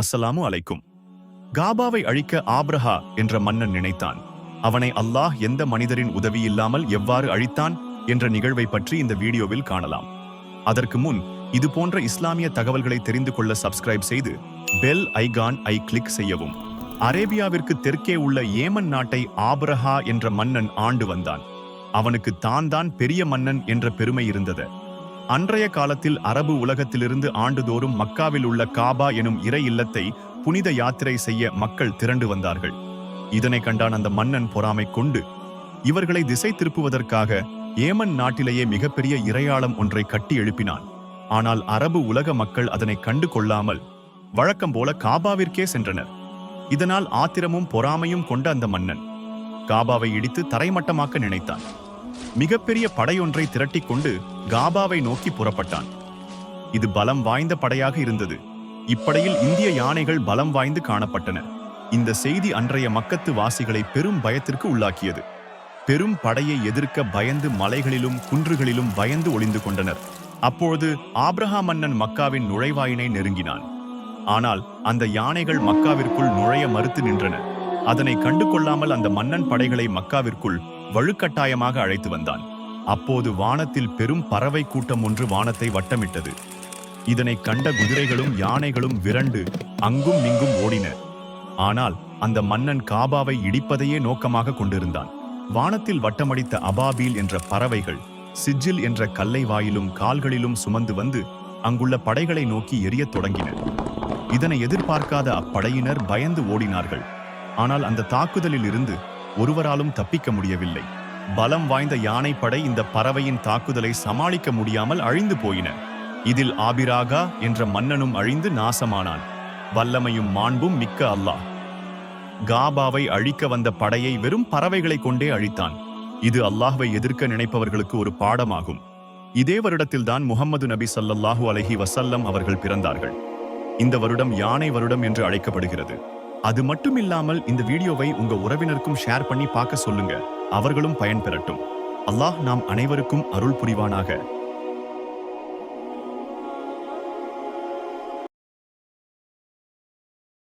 அஸ்ஸலாமு அலைக்கும். காபாவை அழிக்க ஆப்ரஹா என்ற மன்னன் நினைத்தான். அவனை அல்லாஹ் எந்த மனிதரின் உதவி இல்லாமல் எவ்வாறு அழித்தான் என்ற நிகழ்வை பற்றி இந்த வீடியோவில் காணலாம். அதற்கு முன் இது போன்ற இஸ்லாமிய தகவல்களை தெரிந்து கொள்ள சப்ஸ்கிரைப் செய்து பெல் ஐகான் ஐ கிளிக் செய்யவும். அரேபியாவிற்கு தெற்கே உள்ள ஏமன் நாட்டை ஆப்ரஹா என்ற மன்னன் ஆண்டு வந்தான். அவனுக்கு தான் தான் பெரிய மன்னன் என்ற பெருமை இருந்தது. அன்றைய காலத்தில் அரபு உலகத்திலிருந்து ஆண்டுதோறும் மக்காவில் உள்ள காபா எனும் இறை இல்லத்தை புனித யாத்திரை செய்ய மக்கள் திரண்டு வந்தார்கள். இதனை கண்டான் அந்த மன்னன் பொறாமை கொண்டு இவர்களை திசை திருப்புவதற்காக ஏமன் நாட்டிலேயே மிகப்பெரிய இறையாளம் ஒன்றை கட்டி எழுப்பினான். ஆனால் அரபு உலக மக்கள் அதனை கண்டு கொள்ளாமல் வழக்கம் போல காபாவிற்கே சென்றனர். இதனால் ஆத்திரமும் பொறாமையும் கொண்ட அந்த மன்னன் காபாவை இடித்து தரைமட்டமாக்க நினைத்தான். மிகப்பெரிய படையொன்றை திரட்டிக் கொண்டு காபாவை நோக்கி புறப்பட்டான். இது பலம் வாய்ந்த படையாக இருந்தது. இப்படையில் இந்திய யானைகள் பலம் வாய்ந்து காணப்பட்டன. இந்த செய்தி அன்றைய மக்கத்து வாசிகளை பெரும் பயத்திற்கு உள்ளாக்கியது. பெரும் படையை எதிர்க்க பயந்து மலைகளிலும் குன்றுகளிலும் பயந்து ஒளிந்து கொண்டனர். அப்பொழுது ஆப்ரஹா மன்னன் மக்காவின் நுழைவாயினை நெருங்கினான். ஆனால் அந்த யானைகள் மக்காவிற்குள் நுழைய மறுத்து நின்றன. அதனை கண்டு கொள்ளாமல் அந்த மன்னன் படைகளை மக்காவிற்குள் வழுக்கட்டாயமாக அழைத்து வந்தான். அப்போது வானத்தில் பெரும் பறவை கூட்டம் ஒன்று வானத்தை வட்டமிட்டது. இதனை கண்ட குதிரைகளும் யானைகளும் விரண்டு அங்கும் இங்கும் ஓடின. ஆனால் அந்த மன்னன் காபாவை இடிப்பதையே நோக்கமாக கொண்டிருந்தான். வானத்தில் வட்டமடித்த அபாபீல் என்ற பறவைகள் சிஜில் என்ற கல்லை வாயிலும் கால்களிலும் சுமந்து வந்து அங்குள்ள படைகளை நோக்கி எரியத் தொடங்கின. இதனை எதிர்பார்க்காத அப்படையினர் பயந்து ஓடினார்கள். ஆனால் அந்த தாக்குதலில் இருந்து ஒருவராலும் தப்பிக்க முடியவில்லை. பலம் வாய்ந்த யானைப்படை இந்த பறவையின் தாக்குதலை சமாளிக்க முடியாமல் அழிந்து போயின. இதில் ஆபிராகா என்ற மன்னனும் அழிந்து நாசமானான். வல்லமையும் மாண்பும் மிக்க அல்லாஹ். காபாவை அழிக்க வந்த படையை வெறும் பறவைகளை கொண்டே அழித்தான். இது அல்லாஹ்வை எதிர்க்க நினைப்பவர்களுக்கு ஒரு பாடமாகும். இதே வருடத்தில்தான் முகம்மது நபி சல்லல்லாஹு அலஹி வசல்லம் அவர்கள் பிறந்தார்கள். இந்த வருடம் யானை வருடம் என்று அழைக்கப்படுகிறது. அது மட்டும் இல்லாமல் இந்த வீடியோவை உங்க உறவினருக்கும் ஷேர் பண்ணி பார்க்க சொல்லுங்க. அவர்களும் பயன்பெறட்டும் அல்லாஹ் நாம் அனைவருக்கும் அருள் புரிவானாக.